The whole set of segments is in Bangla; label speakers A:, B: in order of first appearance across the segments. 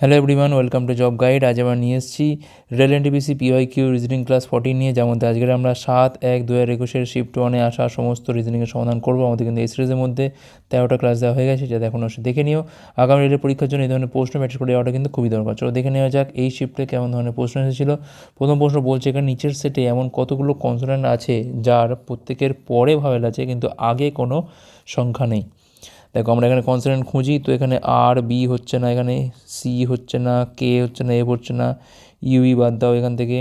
A: Hello everyone welcome to job guide আজ আমরা নিয়ে এসেছি rail NTPC PY Q reasoning class fourteen নিয়ে। যেমন আজকের আমরা সাত, এক দু হাজার একুশের শিফট ওয়ানে আসা সমস্ত রিজনিংয়ের সমাধান করব আমাদের কিন্তু এই সিরিজের মধ্যে। তেরোটা ক্লাস দেওয়া হয়ে গেছে যাতে এখন অবশ্যই দেখে নিও। আগামী রেলের পরীক্ষার জন্য এই ধরনের প্রশ্ন ম্যাট্রিক করে দেওয়াটা কিন্তু খুবই দরকার। চলো দেখে নেওয়া যাক এই শিফটে কেমন ধরনের প্রশ্ন এসেছিল। প্রথম প্রশ্ন বলছে এখানে নিচের সেটে এমন কতগুলো কনসোনেন্ট আছে, যার প্রত্যেকের পরে ভাবেল আছে, কিন্তু আগে কোনো সংখ্যা নেই। দেখো আমরা এখানে কনসোনেন্ট খুঁজি, তো এখানে আর বি হচ্ছে না, এখানে সি হচ্ছে না কে হচ্ছে না এফ হচ্ছে না ইউই বাদ দাও এখান থেকে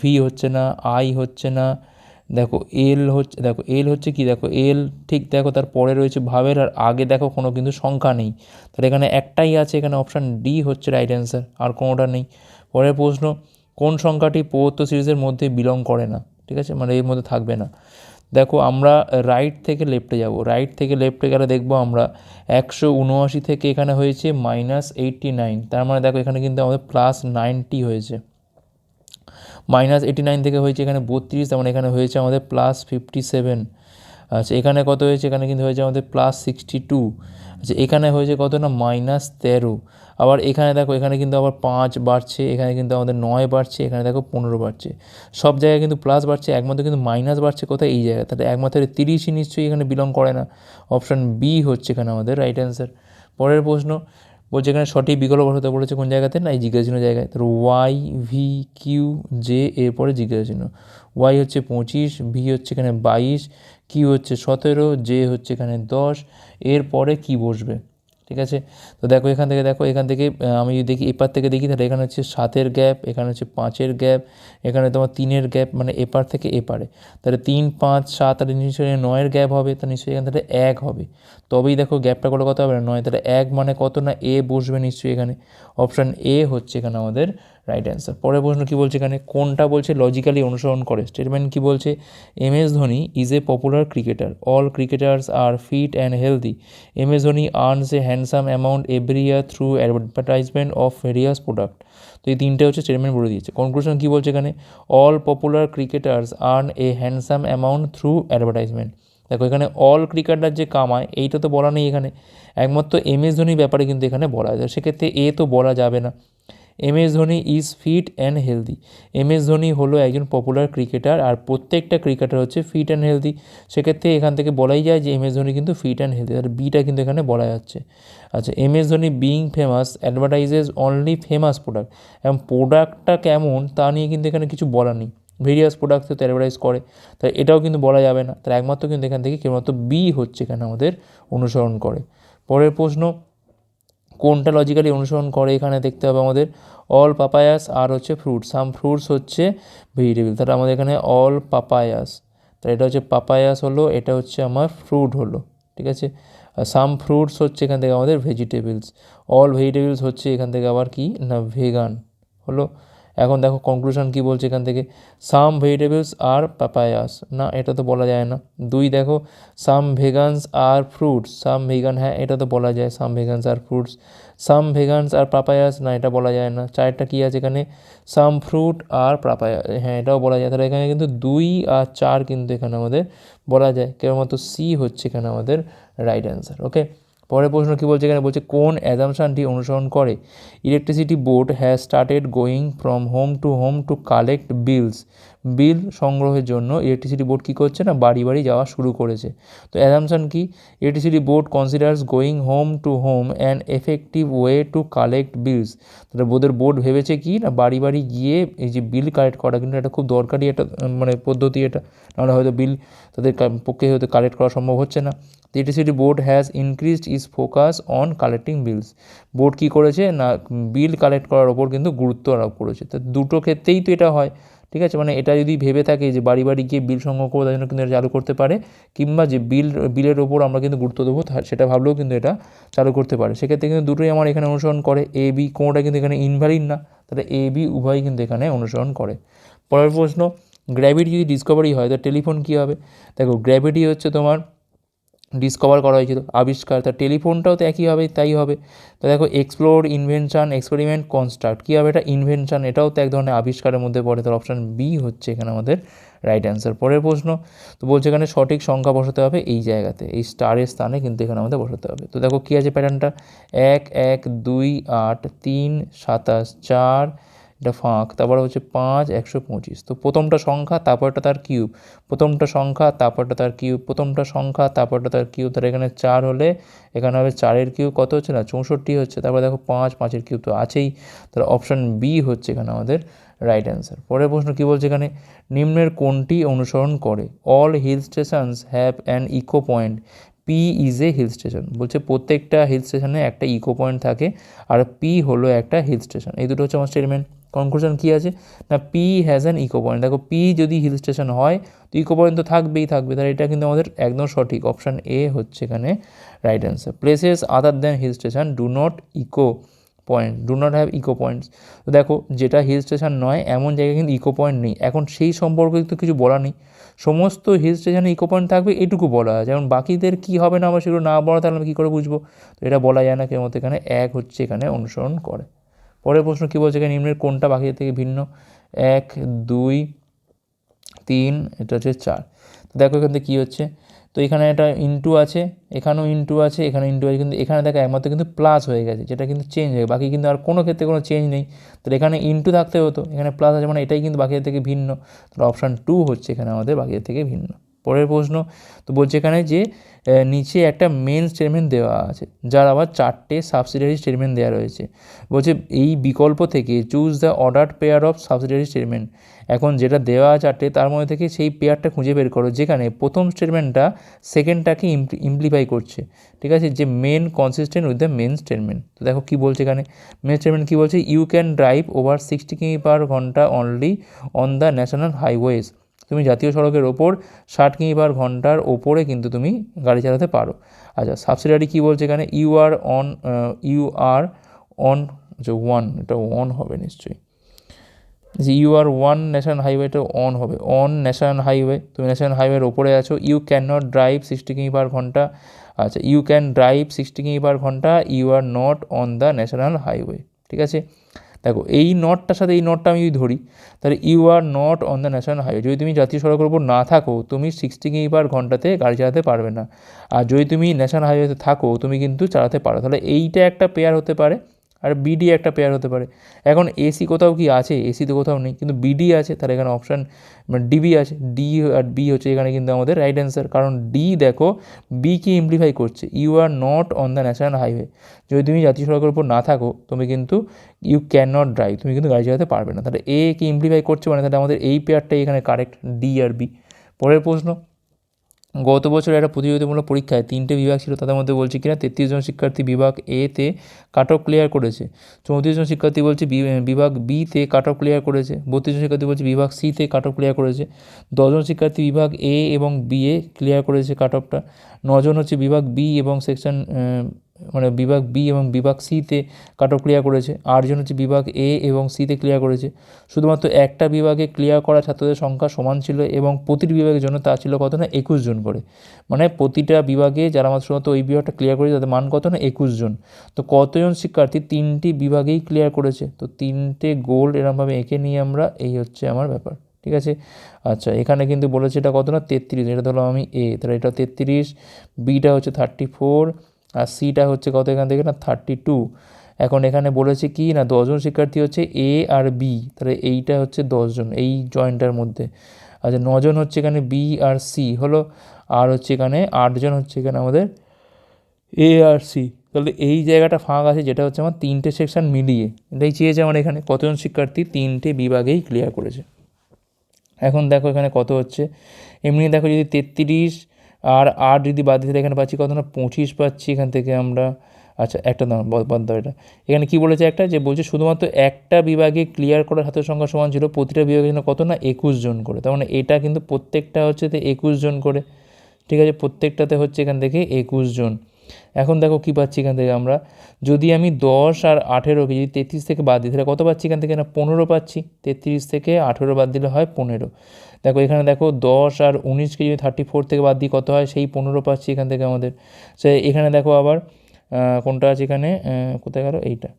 A: ভি হচ্ছে না আই হচ্ছে না, দেখো এল হচ্ছে, দেখো এল হচ্ছে কি, দেখো এল ঠিক দেখো তার পরে রয়েছে ভাবের, আর আগে দেখো কোনো কিন্তু সংখ্যা নেই, তাহলে এখানে একটাই আছে, এখানে অপশান ডি হচ্ছে রাইট অ্যান্সার আর কোনোটা নেই, পরের প্রশ্ন, কোন সংখ্যাটি পৌত্য সিরিজের মধ্যে বিলং করে না, ঠিক আছে মানে এর মধ্যে থাকবে না দেখো আমরা রাইট থেকে লেফটে যাব। রাইট থেকে লেফটে গেলে দেখব আমরা একশো উনআশি থেকে এখানে হয়েছে মাইনাস এইটটি নাইন তার মানে দেখো এখানে কিন্তু আমাদের প্লাস নাইনটি হয়েছে। মাইনাস এইটি নাইন থেকে হয়েছে এখানে বত্রিশ তেমন এখানে হয়েছে আমাদের প্লাস ফিফটি সেভেন আচ্ছা এখানে কত হয়েছে? এখানে কিন্তু হয়েছে আমাদের প্লাস সিক্সটি টু আচ্ছা এখানে হয়েছে কত না? মাইনাস তেরো। আবার এখানে দেখো, এখানে কিন্তু আবার পাঁচ বাড়ছে, এখানে কিন্তু আমাদের নয় বাড়ছে, এখানে দেখো পনেরো বাড়ছে। সব জায়গায় কিন্তু প্লাস বাড়ছে, একমাত্র কিন্তু মাইনাস বাড়ছে কোথায়? এই জায়গায়। তাহলে একমাত্র তিরিশই নিশ্চয়ই এখানে বিলং করে না। অপশান বি হচ্ছে এখানে আমাদের রাইট অ্যান্সার পরের প্রশ্ন বলছে এখানে সঠিক বিকল্প বসাতে বলেছে কোন জায়গাতে না এই জিজ্ঞাসা চিহ্ন জায়গায় তো ওয়াই ভি কিউ জে এরপরে জিজ্ঞাসা চিহ্ন ওয়াই হচ্ছে পঁচিশ ভি হচ্ছে এখানে বাইশ কিউ হচ্ছে সতেরো জে হচ্ছে এখানে দশ এরপরে কি বসবে ঠিক আছে? তো দেখো এখান থেকে, দেখো এখান থেকে আমি যদি দেখি এপার থেকে দেখি, তাহলে এখানে হচ্ছে সাতের গ্যাপ, এখানে হচ্ছে পাঁচের গ্যাপ, এখানে তোমার তিনের গ্যাপ মানে এপার থেকে এপারে। তাহলে তিন, পাঁচ, সাত আর নিশ্চয়ই নয়ের গ্যাপ হবে, তা নিশ্চয়ই এখান থেকে এক হবে। তবেই দেখো গ্যাপটা করলে কত হবে নয়, তাহলে এক মানে কত না এ বসবে নিশ্চয়ই এখানে? অপশান এ হচ্ছে এখানে আমাদের রাইট অ্যান্সার পরের প্রশ্ন কী বলছে এখানে? কোনটা বলছে লজিক্যালি অনুসরণ করে? স্টেটমেন্ট কী বলছে? M S Dhoni is a popular cricketer all cricketers are fit and healthy M S Dhoni earns a handsome amount every year through advertisement of various product তো এই তিনটে হচ্ছে স্টেটমেন্ট বলে দিয়েছে। কনক্লুশন কী বলছে এখানে? All popular cricketers earn a handsome amount through advertisement দেখো, এখানে অল ক্রিকেটার যে কামায়, এইটা তো বলা নেই এখানে। একমাত্র এম এস ধোনির ব্যাপারে কিন্তু এখানে বলা যায়। সেক্ষেত্রে এ তো বলা যাবে না। M S Dhoni is fit and healthy M S Dhoni হলো একজন পপুলার ক্রিকেটার আর প্রত্যেকটা ক্রিকেটার হচ্ছে ফিট অ্যান্ড হেলদি সেক্ষেত্রে এখান থেকে বলাই যায় যে এম এস ধোনি কিন্তু ফিট অ্যান্ড হেলদি আর বিটা কিন্তু এখানে বলা যাচ্ছে। আচ্ছা M S Dhoni being famous advertises only famous product এবং প্রোডাক্টটা কেমন তা নিয়ে কিন্তু এখানে কিছু বলা নেই। ভেরিয়াস প্রোডাক্ট তো অ্যাডভার্টাইজ করে, তাই এটাও কিন্তু বলা যাবে না। তাই একমাত্র কিন্তু এখান থেকে কেবলমাত্র বি হচ্ছে এখানে আমাদের অনুসরণ করে। পরের প্রশ্ন কোনটা লজিক্যালি অনুসরণ করে এখানে দেখতে হবে আমাদের? অল পাপায়াস আর হচ্ছে ফ্রুট সাম ফ্রুটস হচ্ছে ভেজিটেবল তাহলে আমাদের এখানে অল পাপায়াস তাহলে এটা হচ্ছে পাপায়াস হলো, এটা হচ্ছে আমার ফ্রুট হলো, ঠিক আছে? সাম ফ্রুটস হচ্ছে এখান থেকে আমাদের ভেজিটেবলস অল ভেজিটেবলস হচ্ছে এখান থেকে আবার কি? না ভেগান হলো। এখন দেখো কনক্লুশন কী বলছে এখান থেকে? সাম ভেজিটেবলস আর পাপায়াস না, এটা তো বলা যায় না। দুই দেখো সাম ভেগানস আর ফ্রুটস সাম ভেগান হ্যাঁ এটা তো বলা যায়। সাম ভেগানস আর ফ্রুটস সাম ভেগানস আর পাপায়াস না, এটা বলা যায় না। চারটা কী আছে এখানে? সাম ফ্রুট আর পাপায়া হ্যাঁ এটাও বলা যায়। তাহলে এখানে কিন্তু দুই আর চার কিন্তু এখানে আমাদের বলা যায়। কেবলমাত্র সি হচ্ছে এখানে আমাদের রাইট অ্যান্সার ওকে পরের প্রশ্ন কী বলছে এখানে? বলছে, কোন অ্যাজামশানটি অনুসরণ করে? Electricity board has started going from home to home to collect bills bill সংগ্রহের জন্য ইলেকট্রিসিটি বোর্ড কী করছে না? বাড়ি বাড়ি যাওয়া শুরু করেছে। তো অ্যাজামশান কি? Electricity board considers going home to home and effective way to collect bills তাহলে বোধের বোর্ড ভেবেছে কি না? বাড়ি বাড়ি গিয়ে এই যে বিল কালেক্ট করা কিন্তু এটা খুব দরকারি একটা মানে পদ্ধতি এটা। নাহলে হয়তো বিল তাদের পক্ষে হয়তো কালেক্ট করা সম্ভব হচ্ছে না। The electricity board has increased its focus on collecting bills. Board কী করেছে? না বিল কালেক্ট করার ওপর কিন্তু গুরুত্ব আরোপ করেছে। তো দুটো ক্ষেত্রেই তো এটা হয়, ঠিক আছে? মানে এটা যদি ভেবে থাকে যে বাড়ি বাড়ি গিয়ে বিল সংগ্রহ করব তার জন্য কিন্তু এটা চালু করতে পারে, কিংবা যে বিল বিলের ওপর আমরা কিন্তু গুরুত্ব দেবো সেটা ভাবলেও কিন্তু এটা চালু করতে পারে। সেক্ষেত্রে কিন্তু দুটোই আমার এখানে অনুসরণ করে। এ বি কোনোটা কিন্তু এখানে ইনভ্যালিড না, তাহলে এ বি উভয়ই কিন্তু এখানে অনুসরণ করে। পরের প্রশ্ন গ্র্যাভিটি যদি ডিসকভারি হয় তো টেলিফোন কী হবে? দেখো গ্র্যাভিটি হচ্ছে তোমার ডিসকভার করা হয়েছিল, আবিষ্কার তার টেলিফোনটাও তো একই হবে, তাই হবে। তো দেখো এক্সপ্লোর ইনভেনশন এক্সপেরিমেন্ট কনস্ট্রাক্ট কী হবে এটা? ইনভেনশন এটাও তো এক ধরনের আবিষ্কারের মধ্যে পড়ে। তার অপশান বি হচ্ছে এখানে আমাদের রাইট অ্যান্সার পরের প্রশ্ন, তো বলছে এখানে সঠিক সংখ্যা বসাতে হবে এই জায়গাতে, এই স্টারের স্থানে কিন্তু এখানে আমাদের বসাতে হবে। তো দেখো, কী আছে প্যাটার্নটা এক এক, দুই, আট, তিন, সাতাশ, চার এটা ফাঁক, তারপরে হচ্ছে পাঁচ, একশো পঁচিশ। তো প্রথমটা সংখ্যা, তারপরটা তার কিউব। প্রথমটা সংখ্যা, তারপরটা তার কিউব। প্রথমটা সংখ্যা, তারপরটা তার কিউব। তার এখানে চার হলে, এখানে হবে চারের কিউব। কত হচ্ছে না? চৌষট্টি হচ্ছে। তারপর দেখো পাঁচ, পাঁচের কিউব তো আছেই। তাহলে অপশান বি হচ্ছে এখানে আমাদের রাইট অ্যান্সার পরের প্রশ্ন কী বলছে এখানে? নিম্নের কোনটি অনুসরণ করে? All hill stations have an echo point P is a hill station বলছে প্রত্যেকটা হিল স্টেশনে একটা ইকো পয়েন্ট থাকে। আর পি হলো একটা হিল স্টেশন এই দুটো হচ্ছে আমার স্টেটমেন্ট কনক্লুশন কী আছে? না P has an echo point দেখো পি যদি হিল স্টেশন হয়, তো ইকো পয়েন্ট তো থাকবেই, থাকবে। তাহলে এটা কিন্তু আমাদের একদম সঠিক। অপশান এ হচ্ছে এখানে right answer places other than hill station do not echo point do not have echo points তো দেখো, যেটা হিল স্টেশন নয়, এমন জায়গায় কিন্তু ইকো পয়েন্ট নেই। এখন সেই সম্পর্কে তো কিছু বলা নেই। সমস্ত হিল স্টেশনে ইকো পয়েন্ট থাকবে, এটুকু বলা হয় যেমন বাকিদের কী হবে না আমরা সেগুলো না বলা, তাহলে আমি কী করে বুঝব? তো এটা বলা যায় না কেউ এখানে এক হচ্ছে এখানে অনুসরণ করে। পরের প্রশ্ন কী বলছে নিম্নের কোনটা বাকিদের থেকে ভিন্ন? এক, দুই, তিন, এটা হচ্ছে চার। দেখো এখান থেকে কী হচ্ছে? তো এখানে একটা ইনটু আছে, এখানেও ইনটু আছে এখানে ইনটু আছে, কিন্তু এখানে দেখো একমাত্র কিন্তু প্লাস হয়ে গেছে, যেটা কিন্তু চেঞ্জ হয়ে বাকি কিন্তু আর কোনো ক্ষেত্রে কোনো চেঞ্জ নেই। তাহলে এখানে ইনটু থাকতে হতো, এখানে প্লাস আছে মানে এটাই কিন্তু বাকিদের থেকে ভিন্ন। তাহলে অপশান টু হচ্ছে এখানে আমাদের বাকিদের থেকে ভিন্ন। পরের প্রশ্ন, তো বলছে এখানে যে নিচে একটা মেন স্টেটমেন্ট দেওয়া আছে, যার আবার চারটে সাবসিডিয়ারি স্টেটমেন্ট দেওয়া রয়েছে। বলছে এই বিকল্প থেকে choose the order pair of subsidiary statement এখন যেটা দেওয়া আছে চারটে, তার মধ্যে থেকে সেই পেয়ারটা খুঁজে বের করো, যেখানে প্রথম স্টেটমেন্টটা সেকেন্ডটাকে ইমপ্লিফাই করছে। ঠিক আছে, যে main consistent with the main statement তো দেখো কী বলছে এখানে মেন স্টেটমেন্ট কী বলছে? You can drive over sixty km per ঘণ্টা only on the national highways তুমি জাতীয় সড়কের ওপর ষাট কিমি পার ঘণ্টার ওপরে কিন্তু তুমি গাড়ি চালাতে পারো। আচ্ছা সাবসিডারি কী বলছে এখানে? You are on you are on আচ্ছা ওয়ান এটা অন হবে নিশ্চয়ই। যে ইউ আর ওয়ান ন্যাশনাল হাইওয়েটা অন হবে। অন ন্যাশনাল হাইওয়ে তুমি ন্যাশনাল হাইওয়ের ওপরে আছো। You can not drive sixty km per ঘণ্টা। আচ্ছা you can drive sixty km per ঘণ্টা। You are not on the national highway ঠিক আছে? দেখো, এই নটটার সাথে এই নটটা আমি যদি ধরি, তাহলে you are not on the national highway যদি তুমি জাতীয় সড়কের উপর না থাকো, তুমি সিক্সটি কিমি পার ঘন্টাতে গাড়ি চালাতে পারবে না। আর যদি তুমি ন্যাশনাল হাইওয়েতে থাকো, তুমি কিন্তু চালাতে পারো। তাহলে এইটা একটা পেয়ার হতে পারে। আর বিডি একটা পেয়ার হতে পারে। এখন এসি কোথাও কি আছে? এসি তো কোথাও নেই। কিন্তু বিডি আছে তাহলে এখানে অপশান মানে ডিবি আছে। ডি আর বি হচ্ছে এখানে কিন্তু আমাদের রাইট অ্যান্সার কারণ ডি দেখো বি কি ইমপ্লিফাই করছে। You are not on the national highway যদি তুমি জাতীয় সড়কের উপর না থাকো, তুমি কিন্তু ইউ ক্যান নট ড্রাইভ তুমি কিন্তু গাড়ি চালাতে পারবে না। তাহলে এ কি ইমপ্লিফাই করছে মানে তাহলে আমাদের এই পেয়ারটাই এখানে কারেক্ট ডি আর বি পরের প্রশ্ন। গত বছর একটা প্রতিযোগিতামূলক পরীক্ষায় তিনটে বিভাগ ছিল, তাদের মধ্যে বলছে কিনা, তেত্রিশ জন শিক্ষার্থী বিভাগ এ তে কাট অফ ক্লিয়ার করেছে। চৌত্রিশ জন শিক্ষার্থী বলছে বিভাগ বি তে কাট অফ ক্লিয়ার করেছে। বত্রিশ জন শিক্ষার্থী বলছে বিভাগ সি তে কাট অফ ক্লিয়ার করেছে। দশজন শিক্ষার্থী বিভাগ এ এবং বি এ ক্লিয়ার করেছে কাট অফটা নজন হচ্ছে বিভাগ বি এবং সেকশন মানে বিভাগ বি এবং বিভাগ সিতে কাট অফ ক্লিয়ার করেছে আটজন হচ্ছে বিভাগ এ এবং সিতে ক্লিয়ার করেছে। শুধুমাত্র একটা বিভাগে ক্লিয়ার করা ছাত্রদের সংখ্যা সমান ছিল এবং প্রতিটি বিভাগের জন্য তা ছিল কত না? একুশ জন করে। মানে প্রতিটা বিভাগে যারা মাত্র শুধুমাত্র ওই বিভাগটা ক্লিয়ার করেছে, তাদের মান কত না? একুশ জন। তো কতজন শিক্ষার্থী তিনটি বিভাগেই ক্লিয়ার করেছে? তো তিনটে গোল এরমভাবে এঁকে নিয়ে আমরা, এই হচ্ছে আমার ব্যাপার। ঠিক আছে? আচ্ছা এখানে কিন্তু বলেছে এটা কত না? তেত্রিশ। এটা ধরলাম আমি এ তাহলে এটা তেত্রিশ বিটা হচ্ছে থার্টি ফোর আর সিটা হচ্ছে কত এখান থেকে? না থার্টি টু এখন এখানে বলেছে কি, না, দশজন শিক্ষার্থী হচ্ছে এ আর বি তাহলে এইটা হচ্ছে দশজন, এই জয়েন্টটার মধ্যে। আচ্ছা নজন হচ্ছে এখানে বি আর সি হলো, আর হচ্ছে এখানে আটজন হচ্ছে এখানে আমাদের এ আর সি তাহলে এই জায়গাটা ফাঁক আছে, যেটা হচ্ছে আমার তিনটে সেকশন মিলিয়ে। এটাই চেয়েছে আমার এখানে, কতজন শিক্ষার্থী তিনটে বিভাগেই ক্লিয়ার করেছে। এখন দেখো এখানে কত হচ্ছে। এমনি দেখো যদি তেত্রিশ আর আর যদি বাদ দিতে এখানে পাচ্ছি কত না? পঁচিশ পাচ্ছি এখান থেকে আমরা। আচ্ছা একটা দাম বাদ দাও এটা এখানে কী বলেছে একটা? যে বলছে শুধুমাত্র একটা বিভাগে ক্লিয়ার করার হাতের সংখ্যা সমান ছিল, প্রতিটা বিভাগের জন্য কত না? একুশ জন করে। তার মানে এটা কিন্তু প্রত্যেকটা হচ্ছে তো একুশ জন করে। ঠিক আছে, প্রত্যেকটাতে হচ্ছে এখান থেকে একুশ জন। এখন দেখো কী পাচ্ছি এখান থেকে আমরা। যদি আমি দশ আর আঠেরোকে যদি তেত্রিশ থেকে বাদ দিই, তাহলে কত পাচ্ছি এখান থেকে না? পনেরো পাচ্ছি। তেত্রিশ থেকে আঠেরো বাদ দিলে হয় পনেরো। দেখো, এখানে দেখো দশ আর উনিশকে যদি থার্টি ফোর থেকে বাদ দিই, কত হয়? সেই পনেরো পাচ্ছি এখান থেকে আমাদের। সে এখানে দেখো আবার কোনটা আছে এখানে? কোথায় গেল? এইটা।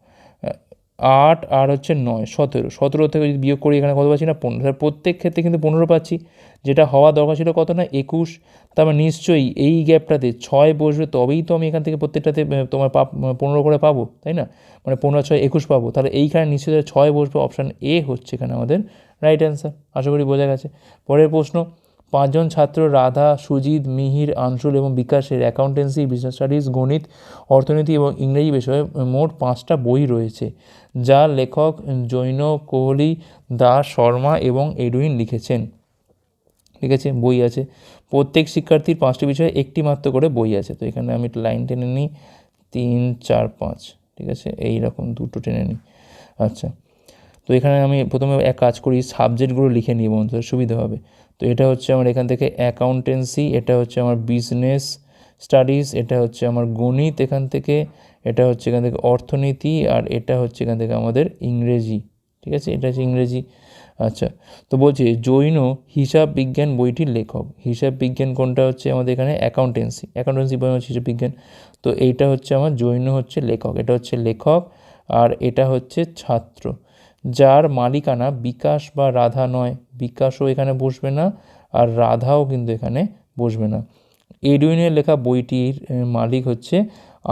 A: আট আর হচ্ছে নয়, সতেরো। সতেরো থেকে যদি বিয়োগ করি এখানে কত পাচ্ছি না? পনেরো। তাহলে প্রত্যেক ক্ষেত্রে কিন্তু পনেরো পাচ্ছি। যেটা হওয়া দরকার ছিল কত না? একুশ। তারপর নিশ্চয়ই এই গ্যাপটাতে ছয় বসবে, তবেই তো আমি এখান থেকে প্রত্যেকটাতে তোমার পাপ পনেরো করে পাবো, তাই না? মানে পনেরো, ছয়, একুশ পাবো। তাহলে এইখানে নিশ্চয়ই ছয় বসবে অপশান এ হচ্ছে এখানে আমাদের রাইট অ্যান্সার আশা করি বোঝা গেছে। পরের প্রশ্ন, পাঁচজন ছাত্র রাধা, সুজিত, মিহির আংশুল এবং বিকাশের অ্যাকাউন্টেন্সি বিজনেস স্টাডিজ গণিত, অর্থনীতি এবং ইংরেজি বিষয়ে মোট পাঁচটা বই রয়েছে। যা লেখক জৈন কোহলি দাস শর্মা এবং এডুইন লিখেছেন। ঠিক আছে বই আছে। প্রত্যেক শিক্ষার্থীর পাঁচটি বিষয়ে একটি মাত্র করে বই আছে। তো এখানে আমি লাইন টেনে নিই। তিন, চার, পাঁচ। ঠিক আছে? এই রকম দুটো টেনে নিই। আচ্ছা। তো এখানে আমি প্রথমে এক কাজ করি, সাবজেক্টগুলো লিখে নিই বন্ধুদের সুবিধা হবে। তো এটা হচ্ছে আমার এখান থেকে অ্যাকাউন্টেন্সি, এটা হচ্ছে আমার বিজনেস স্টাডিজ, এটা হচ্ছে আমার গণিত এখান থেকে এটা হচ্ছে এখান থেকে অর্থনীতি আর এটা হচ্ছে এখান থেকে আমাদের ইংরেজি, ঠিক আছে? এটা হচ্ছে ইংরেজি। আচ্ছা তো বলছি জৈন হিসাব বিজ্ঞান বইটির লেখক, হিসাব বিজ্ঞান কোনটা হচ্ছে আমাদের এখানে? অ্যাকাউন্টেন্সি অ্যাকাউন্টেন্সি বই হচ্ছে হিসাব বিজ্ঞান। তো এইটা হচ্ছে আমার জৈন হচ্ছে লেখক, এটা হচ্ছে লেখক আর এটা হচ্ছে ছাত্র, যার মালিকানা বিকাশ বা রাধা নয়। বিকাশও এখানে বসবে না আর রাধাও কিন্তু এখানে বসবে না। এডুইনের লেখা বইটির মালিক হচ্ছে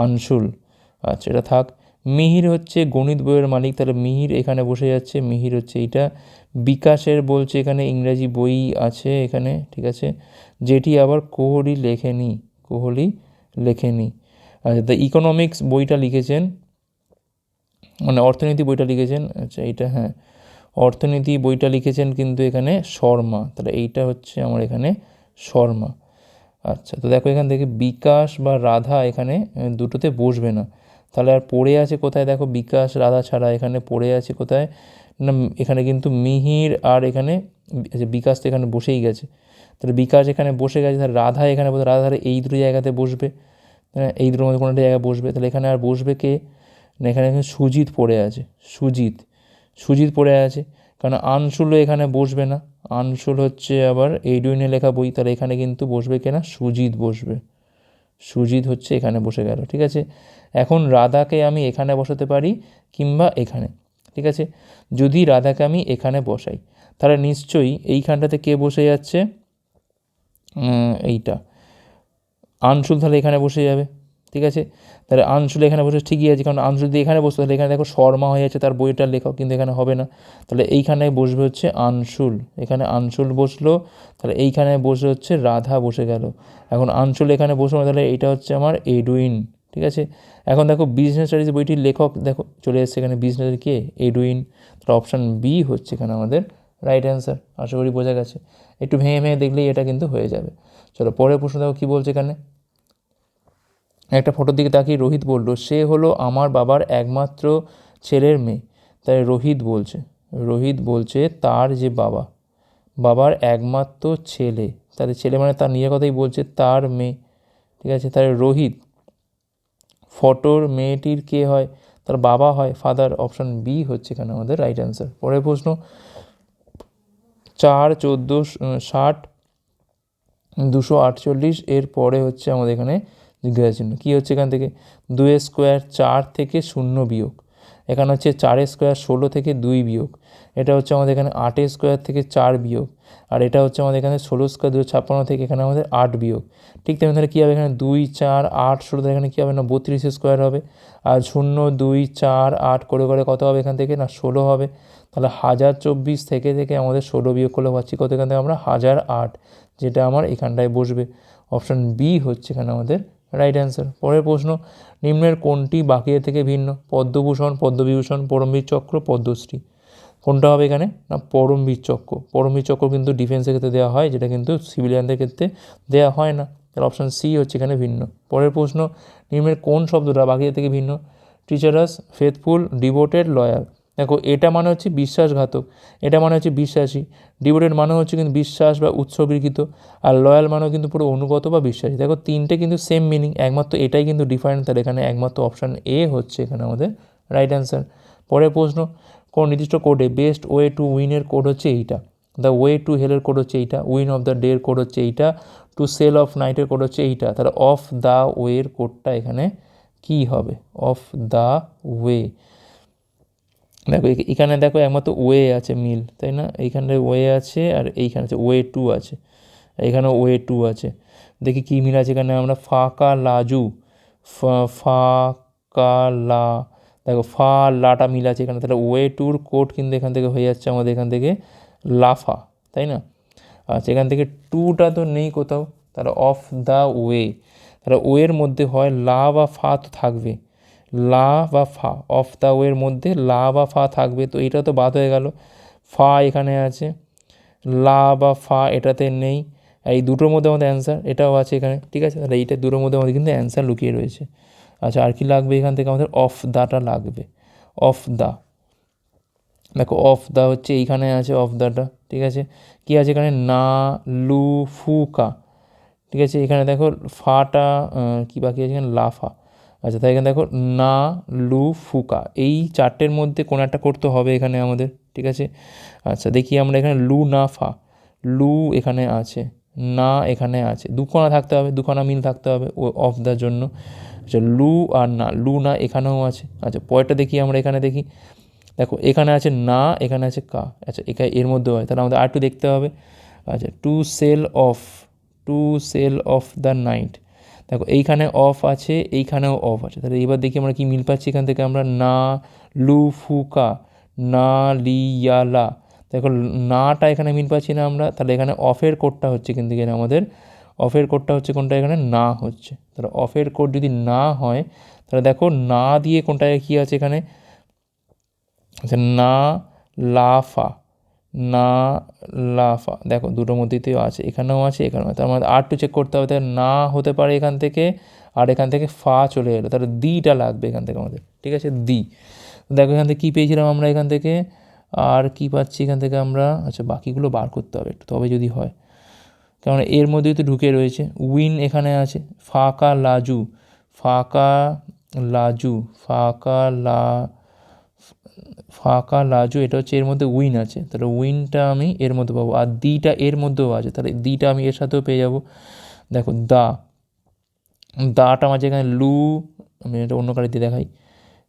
A: আনসুল আচ্ছা এটা থাক। মিহির হচ্ছে গণিত বইয়ের মালিক, তাহলে মিহির এখানে বসে যাচ্ছে, মিহির হচ্ছে এইটা। বিকাশের বলছে এখানে ইংরাজি বই আছে এখানে, ঠিক আছে? যেটি আবার কোহলি লেখেনি কোহলি লেখেনি। আচ্ছা দ্য ইকোনমিক্স বইটা লিখেছেন মানে অর্থনীতি বইটা লিখেছেন আচ্ছা এইটা হ্যাঁ। অর্থনীতি বইটা লিখেছেন কিন্তু এখানে শর্মা, তাহলে এইটা হচ্ছে আমার এখানে শর্মা। আচ্ছা তো দেখো এখান থেকে বিকাশ বা রাধা এখানে দুটোতে বসবে না। তাহলে আর পড়ে আছে কোথায়? দেখো বিকাশ রাধা ছাড়া এখানে পড়ে আছে কোথায়? না এখানে কিন্তু মিহির আর এখানে আচ্ছা, বিকাশ তো এখানে বসেই গেছে। তাহলে বিকাশ এখানে বসে গেছে তাহলে রাধা এখানে বসে রাধা তাহলে এই দুটো জায়গাতে বসবে। হ্যাঁ, এই দুটোর মধ্যে কোনো একটা জায়গায় বসবে। তাহলে এখানে আর বসবে কে? না এখানে সুজিত পড়ে আছে সুজিত। সুজিত পড়ে আছে কারণ আনসুলও এখানে বসবে না। আনসুল হচ্ছে আবার এইডুইনে লেখা বই তাহলে এখানে কিন্তু বসবে কেনা সুজিত বসবে। সুজিত হচ্ছে এখানে বসে গেল, ঠিক আছে? এখন রাধাকে আমি এখানে বসাতে পারি কিংবা এখানে, ঠিক আছে? যদি রাধাকে আমি এখানে বসাই, তাহলে নিশ্চয়ই এইখানটাতে কে বসে যাচ্ছে? এইটা। আনসুল তাহলে এখানে বসে যাবে, ঠিক আছে? তাহলে আনসুল এখানে বসে ঠিকই আছে, কারণ আনসুল যদি এখানে বসতো, তাহলে এখানে দেখো শর্মা হয়ে যাচ্ছে, তার বইটার লেখক কিন্তু এখানে হবে না। তাহলে এইখানে বসবে হচ্ছে আনসুল। এখানে আনসুল বসল, তাহলে এইখানে বসে হচ্ছে রাধা বসে গেল। এখন আনসুল এখানে বসল, তাহলে এটা হচ্ছে আমার এডুইন, ঠিক আছে? এখন দেখো বিজনেস স্টাডিজ বইটির লেখক দেখো চলে এসছে এখানে বিজনেস কে? এডুইন। তাহলে অপশান বি হচ্ছে এখানে আমাদের রাইট অ্যান্সার আশা করি বোঝা গেছে। একটু ভেঙে ভেঙে দেখলেই এটা কিন্তু হয়ে যাবে। চলো পরের প্রশ্ন দেখো কী বলছে এখানে? একটা ফটোর দিকে তাকিয়ে রোহিত বলল, সে হলো আমার বাবার একমাত্র ছেলের মেয়ে। তাই রোহিত বলছে রোহিত বলছে তার যে বাবা, বাবার একমাত্র ছেলে। তাদের ছেলে মানে তার নিজের কথাই বলছে, তার মেয়ে। ঠিক আছে, তাহলে রোহিত, ফটোর মেয়েটির কে হয়? তার বাবা হয়। ফাদার অপশান বি হচ্ছে এখানে আমাদের রাইট অ্যান্সার পরের প্রশ্ন, চার, চোদ্দ, ষাট, দুশো আটচল্লিশ, এর পরে হচ্ছে আমাদের এখানে জিজ্ঞাসা চিহ্ন কী হচ্ছে এখান থেকে? দুই স্কোয়ার চার থেকে শূন্য বিয়োগ। এখানে হচ্ছে চারের স্কোয়ার ষোলো থেকে দুই বিয়োগ। এটা হচ্ছে আমাদের এখানে আটের স্কোয়ার থেকে চার বিয়োগ। আর এটা হচ্ছে আমাদের এখানে ষোলো স্কোয়ার দুশো ছাপ্পান্ন থেকে এখানে আমাদের আট বিয়োগ। ঠিক তেমনি তাহলে কী হবে এখানে? দুই, চার, আট, ষোলো, তাহলে এখানে কী হবে? না, বত্রিশ স্কোয়ার হবে। আর শূন্য, দুই, চার, আট করে করে কত হবে এখান থেকে? না, ষোলো হবে। তাহলে হাজার চব্বিশ থেকে থেকে আমাদের ষোলো বিয়োগ করলে পাচ্ছি কত এখান থেকে? আমরা হাজার আট, যেটা আমার এখানটায় বসবে। অপশান বি হচ্ছে এখানে আমাদের রাইট অ্যান্সার পরের প্রশ্ন, নিম্নের কোনটি বাকিদের থেকে ভিন্ন? পদ্মভূষণ, পদ্মবিভূষণ, পরমবীর চক্র, পদ্মশ্রী। কোনটা হবে এখানে? না, পরমবীর চক্র। পরমবীর চক্র কিন্তু ডিফেন্সের ক্ষেত্রে দেওয়া হয়, যেটা কিন্তু সিভিলিয়ানদের ক্ষেত্রে দেওয়া হয় না। তাহলে অপশান সি হচ্ছে এখানে ভিন্ন। পরের প্রশ্ন, নিম্নের কোন শব্দটা বাকিদের থেকে ভিন্ন? টিচারাস ফেথফুল ডিভোটেড লয়াল দেখো, এটা মানে হচ্ছে বিশ্বাসঘাতক, এটা মানে হচ্ছে বিশ্বাসী। ডিভোটেড মানে হচ্ছে কিন্তু বিশ্বাস বা উৎসর্গীকৃত, আর লয়াল মানেও কিন্তু পুরো অনুগত বা বিশ্বাসী। দেখো, তিনটে কিন্তু সেম মিনিং একমাত্র এটাই কিন্তু ডিফারেন্ট তাহলে এখানে একমাত্র অপশান এ হচ্ছে এখানে আমাদের রাইট অ্যান্সার পরের প্রশ্ন, কোন নির্দিষ্ট কোডে বেস্ট ওয়ে টু উইনের কোড হচ্ছে এইটা? দ্য ওয়ে টু হেলের কোড হচ্ছে এইটা উইন অফ দ্য ডের কোড হচ্ছে এইটা টু সেল অফ নাইটের কোড হচ্ছে এইটা। তাহলে অফ দ্য ওয়ের কোডটা এখানে কি হবে? অফ দ্য ওয়ে দেখো এখানে দেখো একমাত্র ওয়ে আছে মিল, তাই না? এইখানে ওয়ে আছে আর এইখানে আছে, ওয়ে টু আছে এখানে ওয়ে টু আছে। দেখি কী মিল আছে এখানে, আমরা ফাঁকা লাজু ফাঁকা লা, দেখো, ফা, লাটা মিল আছে এখানে, তাহলে ওয়ে টুর কোড কিন্তু এখান থেকে হয়ে যাচ্ছে আমাদের এখান থেকে লাফা, তাই না? আচ্ছা এখান থেকে টুটা তো নেই কোথাও, তাহলে অফ দ্য ওয়ে, তাহলে ওয়ের মধ্যে হয় লা বা ফা তো থাকবে। লা বা ফা, অফ দ্য ওয়ের মধ্যে লা বা ফা থাকবে, তো এটা তো বাদ হয়ে গেল। ফা এখানে আছে, লা বা ফা এটাতে নেই। এই দুটোর মধ্যে আমাদের অ্যান্সার এটাও আছে এখানে, ঠিক আছে? তাহলে এইটা দুটোর মধ্যে আমাদের কিন্তু অ্যান্সার লুকিয়ে রয়েছে। আচ্ছা আর কি লাগবে এখান থেকে? আমাদের অফ দাটা লাগবে। অফ দা, দেখো অফ দা হচ্ছে এইখানে আছে, অফ দাটা, ঠিক আছে? কি আছে এখানে? না, লু ফুকা ঠিক আছে? এখানে দেখো ফাটা কি বাকি আছে এখানে? লাফা আচ্ছা তাই এখানে দেখো না, লু, ফুকা। এই চারটের মধ্যে কোনো একটা করতে হবে এখানে আমাদের, ঠিক আছে? আচ্ছা দেখি আমরা এখানে লু, না, ফা। লু এখানে আছে, না এখানে আছে। দুখানা থাকতে হবে, দুখানা মিল থাকতে হবে ও অফ দার জন্য। আচ্ছা লু আর না, লু, না এখানেও আছে। আচ্ছা পরেরটা দেখি আমরা এখানে দেখি। দেখো, এখানে আছে না, এখানে আছে কা। আচ্ছা এখানে এর মধ্যে হয়। তাহলে আমাদের আর একটু দেখতে হবে। আচ্ছা to sell of to sell of the night দেখো, এইখানে অফ আছে, এইখানেও অফ আছে। তাহলে এবার দেখি আমরা কি মিল পাচ্ছি এখান থেকে। আমরা না লু ফুকা না লিয়ালা দেখো, নাটা এখানে মিল পাচ্ছি না আমরা। তাহলে এখানে অফের কোডটা হচ্ছে কিন্তু এখানে আমাদের। অফের কোডটা হচ্ছে কোনটা? এখানে না হচ্ছে। তাহলে অফের কোড যদি না হয়, তাহলে দেখো, না দিয়ে কোনটায় কী আছে এখানে? আচ্ছা না লাফা না লাফা দেখো দুটোর মধ্যেতেও আছে, এখানেও আছে এখানেও আছে। তার মানে আর টু চেক করতে হবে, তাহলে না হতে পারে এখান থেকে, আর এখান থেকে ফা চলে এলো, তাহলে দিটা লাগবে এখান থেকে আমাদের, ঠিক আছে? দি দেখো এখান থেকে কী পেয়েছিলাম আমরা এখান থেকে? আর কি পাচ্ছি এখান থেকে আমরা? আচ্ছা বাকিগুলো বার করতে হবে একটু, তবে যদি হয়। কারণ এর মধ্যেই তো ঢুকে রয়েছে উইন এখানে আছে, ফাঁকা লাজু ফাঁকা লাজু, ফাঁকা লা ফাঁকা, লাজু, এটা হচ্ছে এর মধ্যে উইন আছে। তাহলে উইনটা আমি এর মধ্যে পাবো। আর দিটা এর মধ্যেও আছে। তাহলে দিটা আমি এর সাথেও পেয়ে যাব। দেখো, দা। দাটা আমার যেখানে লু, আমি এটা অন্য কারিতে দেখাই।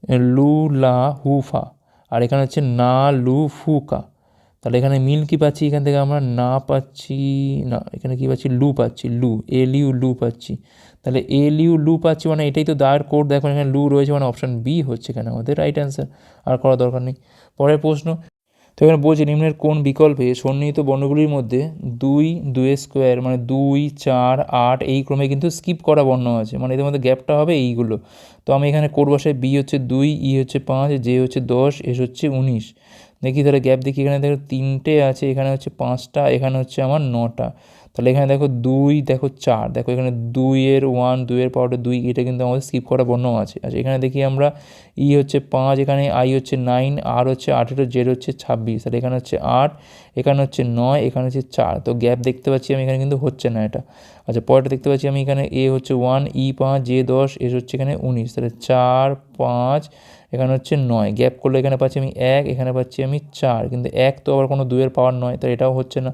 A: লু, লা হুফা আর এখানে হচ্ছে না, লু ফুকা তাহলে এখানে মিল কি পাচ্ছি? এখান থেকে আমরা না পাচ্ছি, না, এখানে কী পাচ্ছি? লু পাচ্ছি, লু এল ইউ লু পাচ্ছি। তাহলে এল ইউ লু পাচ্ছি মানে এটাই তো দায়ের কোড দেখুন এখানে লু রয়েছে মানে অপশান বি হচ্ছে এখানে আমাদের রাইট অ্যান্সার আর করার দরকার নেই। পরের প্রশ্ন, তো এখানে বলছে নিম্নের কোন বিকল্পে সন্নিহিত বর্ণগুলির মধ্যে দুই দুই স্কোয়ার মানে দুই, চার, আট, এই ক্রমে কিন্তু স্কিপ করা বর্ণ আছে মানে এদের মধ্যে গ্যাপটা হবে এইগুলো। তো আমি এখানে কোড বসাই বি হচ্ছে দুই ই হচ্ছে পাঁচ জে হচ্ছে দশ এস হচ্ছে উনিশ। দেখি তাহলে গ্যাপ দেখি, এখানে দেখো তিনটে আছে, এখানে হচ্ছে পাঁচটা, এখানে হচ্ছে আমার নটা। তাহলে এখানে দেখো দুই, দেখো চার। দেখো এখানে দুইয়ের ওয়ান দুইয়ের পাওয়ারটা দুই এটা কিন্তু আমাদের স্কিপ করা বর্ণ আছে। আচ্ছা এখানে দেখি আমরা ই হচ্ছে পাঁচ, এখানে আই হচ্ছে নাইন আর হচ্ছে আঠেরো জেড হচ্ছে ছাব্বিশ। তাহলে এখানে হচ্ছে আট, এখানে হচ্ছে নয়, এখানে হচ্ছে চার। তো গ্যাপ দেখতে পাচ্ছি আমি এখানে কিন্তু হচ্ছে না এটা। আচ্ছা পরেরটা দেখতে পাচ্ছি আমি এখানে এ হচ্ছে ওয়ান ই পাঁচ জে দশ এস হচ্ছে এখানে উনিশ। তাহলে চার, পাঁচ এখানে হচ্ছে নয়। গ্যাপ করলে এখানে পাচ্ছি আমি এক, এখানে পাচ্ছি আমি চার। কিন্তু এক তো আবার কোনো দুইয়ের পাওয়ার নয়, তাই এটাও হচ্ছে না।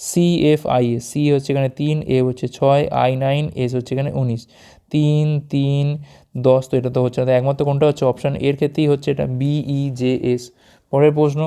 A: C F I A C হচ্ছে এখানে তিন এ হচ্ছে ছয় আই নাইন এস হচ্ছে এখানে উনিশ। তিন তিন, দশ তো এটা তো হচ্ছে না। একমাত্র কোনটা হচ্ছে অপশান এর ক্ষেত্রেই হচ্ছে এটা বিই জে এস পরের প্রশ্ন,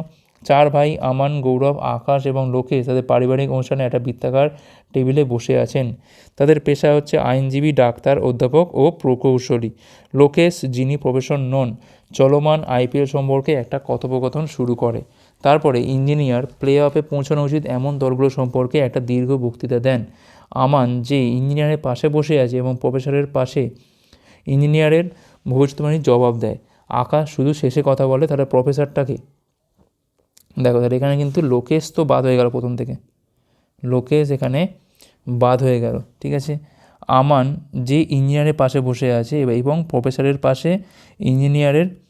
A: চার ভাই, আমান, গৌরব, আকাশ এবং লোকেশ তাদের পারিবারিক অনুষ্ঠানে একটা বৃত্তাকার টেবিলে বসে আছেন। তাদের পেশা হচ্ছে আইনজীবী, ডাক্তার, অধ্যাপক ও প্রকৌশলী। লোকেশ, যিনি প্রফেশন নন, চলমান আইপিএল সম্পর্কে একটা কথোপকথন শুরু করে। তারপরে ইঞ্জিনিয়ার প্লে অফে পৌঁছানো উচিত এমন দলগুলো সম্পর্কে একটা দীর্ঘ বক্তৃতা দেন। আমান, যে ইঞ্জিনিয়ারের পাশে বসে আছে এবং প্রফেসরের পাশে ইঞ্জিনিয়ারের ভবিষ্যৎবাণীর জবাব দেয়। আকাশ শুধু শেষে কথা বলে তাহলে প্রফেসরটাকে। দেখো তাহলে এখানে কিন্তু লোকেশ তো বাদ হয়ে গেল প্রথম থেকে। লোকেশ এখানে বাদ হয়ে গেল, ঠিক আছে? আমান যে ইঞ্জিনিয়ারের পাশে বসে আছে এব- প্রফেসরের পাশে ইঞ্জিনিয়ারের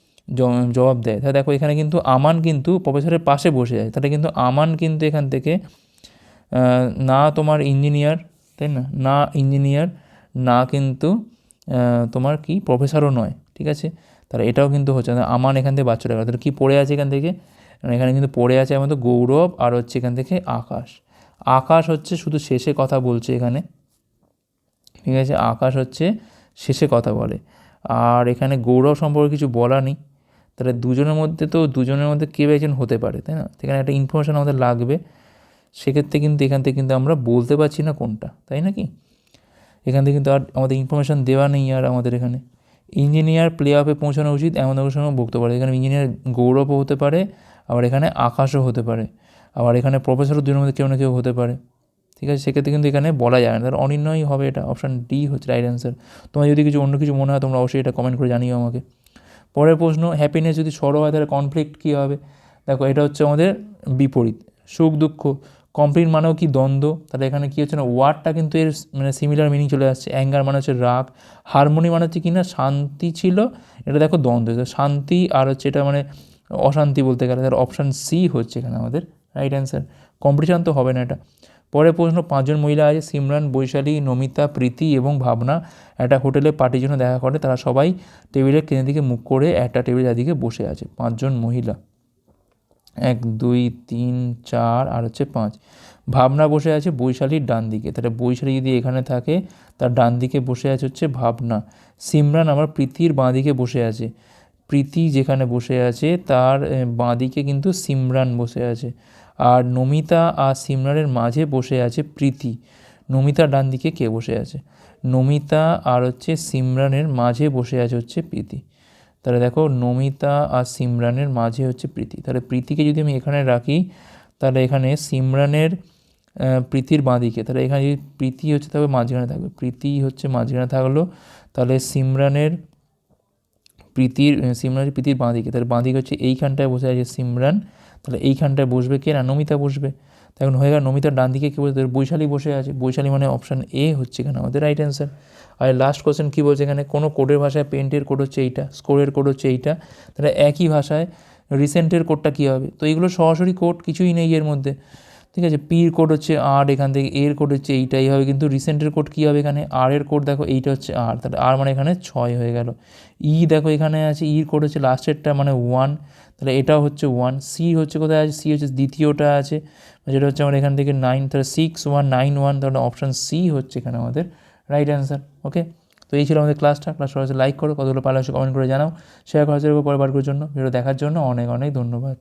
A: জবাব দেয়। তাহলে দেখো, এখানে কিন্তু আমান কিন্তু প্রফেসরের পাশে বসে আছে। তাহলে কিন্তু আমান কিন্তু এখান থেকে না তোমার ইঞ্জিনিয়ার, তাই না? না ইঞ্জিনিয়ার, না কিন্তু তোমার কি প্রফেসরও নয়, ঠিক আছে? তাহলে এটাও কিন্তু হচ্ছে না, আমান এখান থেকে গেল। তাহলে কী পড়ে আছে এখান থেকে? এখানে কিন্তু পড়ে আছে আমাদের গৌরব, আর হচ্ছে এখান থেকে আকাশ। আকাশ হচ্ছে শুধু শেষে কথা বলছে এখানে। ঠিক আছে? আকাশ হচ্ছে শেষে কথা বলে। আর এখানে গৌরব সম্পর্কে কিছু বলা নেই। তাহলে দুজনের মধ্যে তো, দুজনের মধ্যে কেউ একজন হতে পারে, তাই না? এখানে একটা ইনফরমেশান আমাদের লাগবে। সেক্ষেত্রে কিন্তু এখান থেকে কিন্তু আমরা বলতে পারছি না কোনটা, তাই না কি? এখান থেকে কিন্তু আর আমাদের ইনফরমেশান দেওয়া নেই আর আমাদের এখানে। ইঞ্জিনিয়ার প্লে অফে পৌঁছানো উচিত, এমন সঙ্গে বলতে পারে। এখানে ইঞ্জিনিয়ার গৌরবও হতে পারে, আবার এখানে আকাশও হতে পারে। আবার এখানে প্রফেসরও দুজনের মধ্যে কেউ না কেউ হতে পারে। ঠিক আছে? সেক্ষেত্রে কিন্তু এখানে বলা যায় না। তাহলে অনির্ণয়ই হবে এটা। অপশান ডি হচ্ছে রাইট অ্যান্সার তোমার যদি কিছু অন্য কিছু মনে হয়, তোমরা অবশ্যই এটা কমেন্ট করে জানিও আমাকে। পরের প্রশ্ন হ্যাপিনেস যদি সরো হয়, তাহলে কনফ্লিক্ট কী হবে? দেখো, এটা হচ্ছে আমাদের বিপরীত। সুখ, দুঃখ। কমপ্লিট মানেও কি দ্বন্দ্ব? তাহলে এখানে কী হচ্ছে না? ওয়ার্ডটা কিন্তু এর মানে সিমিলার মিনিং চলে আসছে। অ্যাঙ্গার মানে হচ্ছে রাগ। হারমোনি মানে হচ্ছে কি না? শান্তি ছিল। এটা দেখো দ্বন্দ্ব। শান্তি আর হচ্ছে এটা মানে অশান্তি বলতে গেলে। তার অপশান সি হচ্ছে এখানে আমাদের রাইট অ্যান্সার কম্পিটিশান তো হবে না এটা। পরের প্রশ্ন, পাঁচজন মহিলা আছে, সিমরান, বৈশালী, নমিতা, প্রীতি এবং ভাবনা। একটা হোটেলে পার্টির জন্য দেখা করে, তারা সবাই টেবিলের কেনের দিকে মুখ করে একটা টেবিলের চারদিকে বসে আছে। পাঁচজন মহিলা। এক, দুই, তিন, চার আর হচ্ছে পাঁচ। ভাবনা বসে আছে বৈশালীর ডান দিকে। তাহলে বৈশালী যদি এখানে থাকে, তার ডান দিকে বসে আছে হচ্ছে ভাবনা। সিমরান আমার প্রীতির বাঁ দিকে বসে আছে। প্রীতি যেখানে বসে আছে, তার বাঁ দিকে কিন্তু সিমরান বসে আছে। আর নমিতা আর সিমরানের মাঝে বসে আছে প্রীতি। নমিতা ডান দিকে কে বসে আছে? নমিতা আর হচ্ছে সিমরানের মাঝে বসে আছে হচ্ছে প্রীতি। তাহলে দেখো, নমিতা আর সিমরানের মাঝে হচ্ছে প্রীতি। তাহলে প্রীতিকে যদি আমি এখানে রাখি, তাহলে এখানে সিমরানের প্রীতির বাঁদিকে তাহলে এখানে যদি প্রীতি হচ্ছে তবে মাঝখানে থাকবে। প্রীতি হচ্ছে মাঝখানে থাকল, তাহলে সিমরানের প্রীতির সিমরানের প্রীতির বাঁদিকে তাহলে বাঁদিকে হচ্ছে এইখানটায় বসে আছে সিমরান তাহলে এইখানটায় বসবে কে না? নমিতা বসবে। তখন হয়ে গেল নমিতার ডান দিকে কী বলছে? বৈশালী বসে আছে। বৈশালী মানে অপশান এ হচ্ছে এখানে আমাদের রাইট অ্যান্সার আর লাস্ট কোশ্চেন কী বলছে এখানে? কোনো কোডের ভাষায় পেন্টের কোড হচ্ছে এইটা স্কোরের কোড হচ্ছে এইটা। তাহলে একই ভাষায় রিসেন্টের কোডটা কী হবে? তো এইগুলো সরাসরি কোড কিছুই নেই এর মধ্যে। ঠিক আছে? পির কোড হচ্ছে আর এখান থেকে এর কোড হচ্ছে এইটাই হবে। কিন্তু রিসেন্টের কোড কী হবে এখানে? আর এর কোড দেখো, এইটা হচ্ছে আর তাহলে আর মানে এখানে ছয় হয়ে গেল। ই দেখো এখানে আছে ইর কোড হচ্ছে লাস্টেরটা মানে ওয়ান তাহলে এটাও হচ্ছে ওয়ান সি হচ্ছে কোথায় আছে? সি হচ্ছে দ্বিতীয়টা আছে। যেটা হচ্ছে আমার এখান থেকে নাইন তাহলে সিক্স ওয়ান নাইন ওয়ান তাহলে অপশান সি হচ্ছে এখানে আমাদের রাইট অ্যান্সার ওকে তো এই ছিল আমাদের ক্লাসটা ক্লাস সরাসরি লাইক করো, কতগুলো পারলে কমেন্ট করে জানাও। শেয়ার করার পরে বার করার জন্য ভিডিও দেখার জন্য অনেক অনেক ধন্যবাদ।